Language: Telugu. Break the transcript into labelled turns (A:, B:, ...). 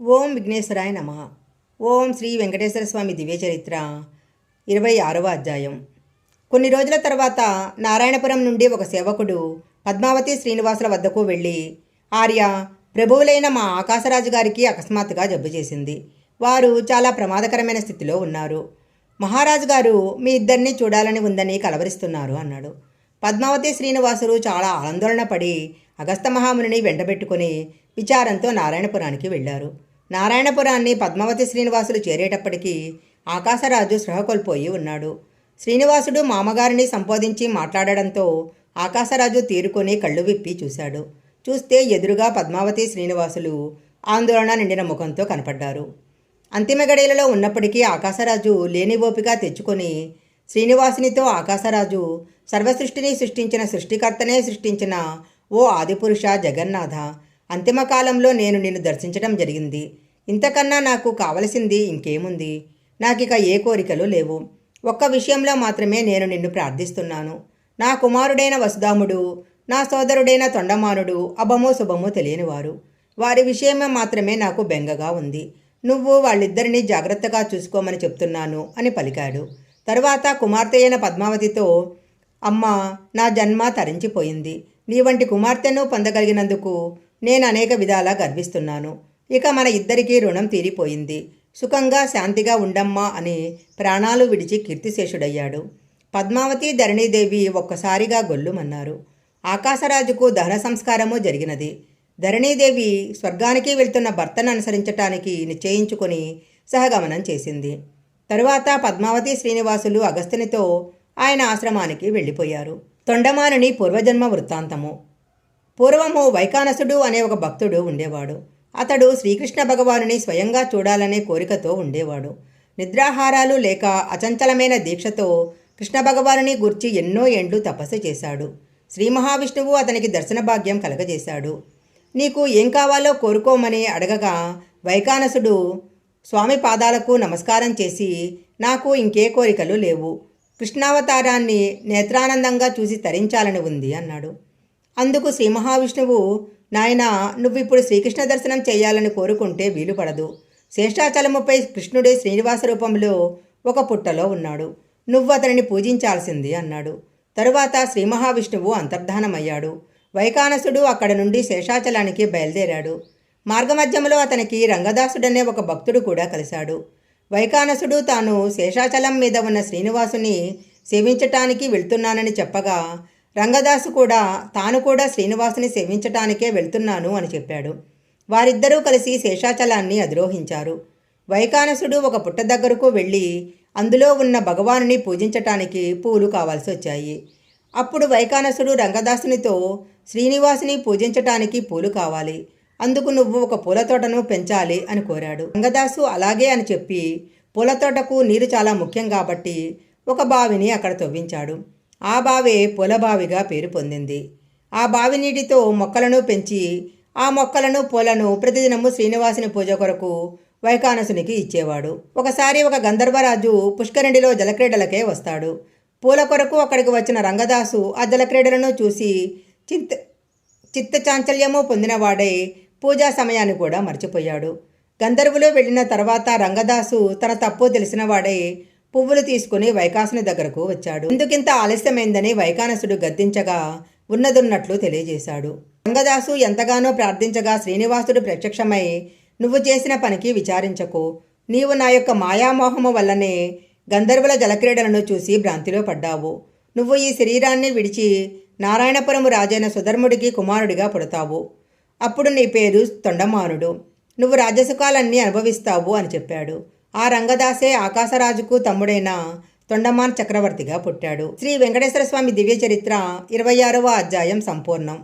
A: ఓం విఘ్నేశ్వరాయ నమ. ఓం శ్రీ వెంకటేశ్వర స్వామి దివ్య చరిత్ర ఇరవై ఆరవ అధ్యాయం. కొన్ని రోజుల తర్వాత నారాయణపురం నుండి ఒక సేవకుడు పద్మావతి శ్రీనివాసుల వద్దకు వెళ్ళి ఆర్య ప్రభువులైన మా ఆకాశరాజు గారికి అకస్మాత్తుగా జబ్బు చేసింది. వారు చాలా ప్రమాదకరమైన స్థితిలో ఉన్నారు. మహారాజు గారు మీ ఇద్దరిని చూడాలని ఉందని కలవరిస్తున్నారు అన్నాడు. పద్మావతి శ్రీనివాసులు చాలా ఆందోళన పడి అగస్త మహామునిని వెంటబెట్టుకుని విచారంతో నారాయణపురానికి వెళ్ళారు. నారాయణపురాన్ని పద్మావతి శ్రీనివాసులు చేరేటప్పటికీ ఆకాశరాజు సృహకోల్పోయి ఉన్నాడు. శ్రీనివాసుడు మామగారిని సంబోధించి మాట్లాడడంతో ఆకాశరాజు తీరుకొని కళ్ళు విప్పి చూశాడు. చూస్తే ఎదురుగా పద్మావతి శ్రీనివాసులు ఆందోళన నిండిన ముఖంతో కనపడ్డారు. అంతిమ గడియలలో ఉన్నప్పటికీ ఆకాశరాజు లేని ఓపిక తెచ్చుకొని శ్రీనివాసునితో ఆకాశరాజు సర్వసృష్టిని సృష్టించిన సృష్టికర్తనే సృష్టించిన ఓ ఆదిపురుష జగన్నాథ అంతిమ కాలంలో నేను నిన్ను దర్శించడం జరిగింది. ఇంతకన్నా నాకు కావలసింది ఇంకేముంది? నాకిక ఏ కోరికలు లేవు. ఒక్క విషయంలో మాత్రమే నేను నిన్ను ప్రార్థిస్తున్నాను. నా కుమారుడైన వసుదాముడు నా సోదరుడైన తొండమానుడు అభమో శుభమో తెలియనివారు. వారి విషయమే మాత్రమే నాకు బెంగగా ఉంది. నువ్వు వాళ్ళిద్దరినీ జాగ్రత్తగా చూసుకోమని చెప్తున్నాను అని పలికాడు. తరువాత కుమార్తె అయిన పద్మావతితో అమ్మ నా జన్మ తరించిపోయింది. నీ వంటి కుమార్తెను పొందగలిగినందుకు నేను అనేక విధాలా గర్విస్తున్నాను. ఇక మన ఇద్దరికీ రుణం తీరిపోయింది. సుఖంగా శాంతిగా ఉండమ్మా అని ప్రాణాలు విడిచి కీర్తిశేషుడయ్యాడు. పద్మావతి ధరణీదేవి ఒక్కసారిగా గొల్లుమన్నారు. ఆకాశరాజుకు దహన సంస్కారము జరిగినది. ధరణీదేవి స్వర్గానికి వెళ్తున్న భర్తను అనుసరించటానికి నిశ్చయించుకొని సహగమనం చేసింది. తరువాత పద్మావతి శ్రీనివాసులు అగస్త్యునితో ఆయన ఆశ్రమానికి వెళ్ళిపోయారు. తొండమానుని పూర్వజన్మ వృత్తాంతము. పూర్వము వైకానసుడు అనే ఒక భక్తుడు ఉండేవాడు. అతడు శ్రీకృష్ణ భగవానుని స్వయంగా చూడాలనే కోరికతో ఉండేవాడు. నిద్రాహారాలు లేక అచంచలమైన దీక్షతో కృష్ణ భగవానుని గుర్చి ఎన్నో ఏండ్లు తపస్సు చేశాడు. శ్రీ మహావిష్ణువు అతనికి దర్శన భాగ్యం కలగజేశాడు. నీకు ఏం కావాలో కోరుకోమని అడగగా వైకానసుడు స్వామి పాదాలకు నమస్కారం చేసి నాకు ఇంకే కోరికలు లేవు. కృష్ణావతారాన్ని నేత్రానందంగా చూసి తరించాలని ఉంది అన్నాడు. అందుకు శ్రీ మహావిష్ణువు నాయన నువ్విప్పుడు శ్రీకృష్ణ దర్శనం చేయాలని కోరుకుంటే వీలు పడదు శేషాచలముపై కృష్ణుడే శ్రీనివాస రూపంలో ఒక పుట్టలో ఉన్నాడు. నువ్వు అతనిని పూజించాల్సింది అన్నాడు. తరువాత శ్రీ మహావిష్ణువు అంతర్ధానమయ్యాడు. వైకానసుడు అక్కడ నుండి శేషాచలానికి బయలుదేరాడు. మార్గమధ్యంలో అతనికి రంగదాసుడనే ఒక భక్తుడు కూడా కలిశాడు. వైకానసుడు తాను శేషాచలం మీద ఉన్న శ్రీనివాసుని సేవించటానికి వెళ్తున్నానని చెప్పగా రంగదాసు కూడా తాను కూడా శ్రీనివాసుని సేవించటానికే వెళ్తున్నాను అని చెప్పాడు. వారిద్దరూ కలిసి శేషాచలాన్ని అధిరోహించారు. వైకానసుడు ఒక పుట్ట దగ్గరకు వెళ్ళి అందులో ఉన్న భగవానుని పూజించటానికి పూలు కావాల్సి వచ్చాయి. అప్పుడు వైకానసుడు రంగదాసునితో శ్రీనివాసుని పూజించటానికి పూలు కావాలి. అందుకు నువ్వు ఒక పూల తోటను పెంచాలి అని కోరాడు. రంగదాసు అలాగే అని చెప్పి పూల తోటకు నీరు చాలా ముఖ్యం కాబట్టి ఒక బావిని అక్కడ తవ్వించాడు. ఆ బావే పూలబావిగా పేరు పొందింది. ఆ బావి నీటితో మొక్కలను పెంచి ఆ మొక్కలను పూలను ప్రతిదినము శ్రీనివాసుని పూజ కొరకు వైకానసునికి ఇచ్చేవాడు. ఒకసారి ఒక గంధర్వరాజు పుష్కరిణిలో జలక్రీడలకే వస్తాడు. పూల కొరకు అక్కడికి వచ్చిన రంగదాసు ఆ జలక్రీడలను చూసి చింత చిత్త చాంచల్యము పొందినవాడై పూజా సమయాన్ని కూడా మర్చిపోయాడు. గంధర్వులు వెళ్ళిన తర్వాత రంగదాసు తన తప్పు తెలిసినవాడై పువ్వులు తీసుకుని వైకాసుని దగ్గరకు వచ్చాడు. ఎందుకింత ఆలస్యమైందని వైకానసుడు గద్దించగా ఉన్నదున్నట్లు తెలియజేశాడు. రంగదాసు ఎంతగానో ప్రార్థించగా శ్రీనివాసుడు ప్రత్యక్షమై నువ్వు చేసిన పనికి విచారించకు. నీవు నా యొక్క మాయామోహము వల్లనే గంధర్వుల జలక్రీడలను చూసి భ్రాంతిలో పడ్డావు. నువ్వు ఈ శరీరాన్ని విడిచి నారాయణపురము రాజైన సుధర్ముడికి కుమారుడిగా పుడతావు. అప్పుడు నీ పేరు తొండమానుడు. నువ్వు రాజసుఖాలన్నీ అనుభవిస్తావు అని చెప్పాడు. ఆ రంగదాసే ఆకాశరాజుకు తమ్ముడైన తొండమాన్ చక్రవర్తిగా పుట్టాడు. శ్రీ వెంకటేశ్వర స్వామి దివ్య చరిత్ర ఇరవై ఆరవ అధ్యాయం సంపూర్ణం.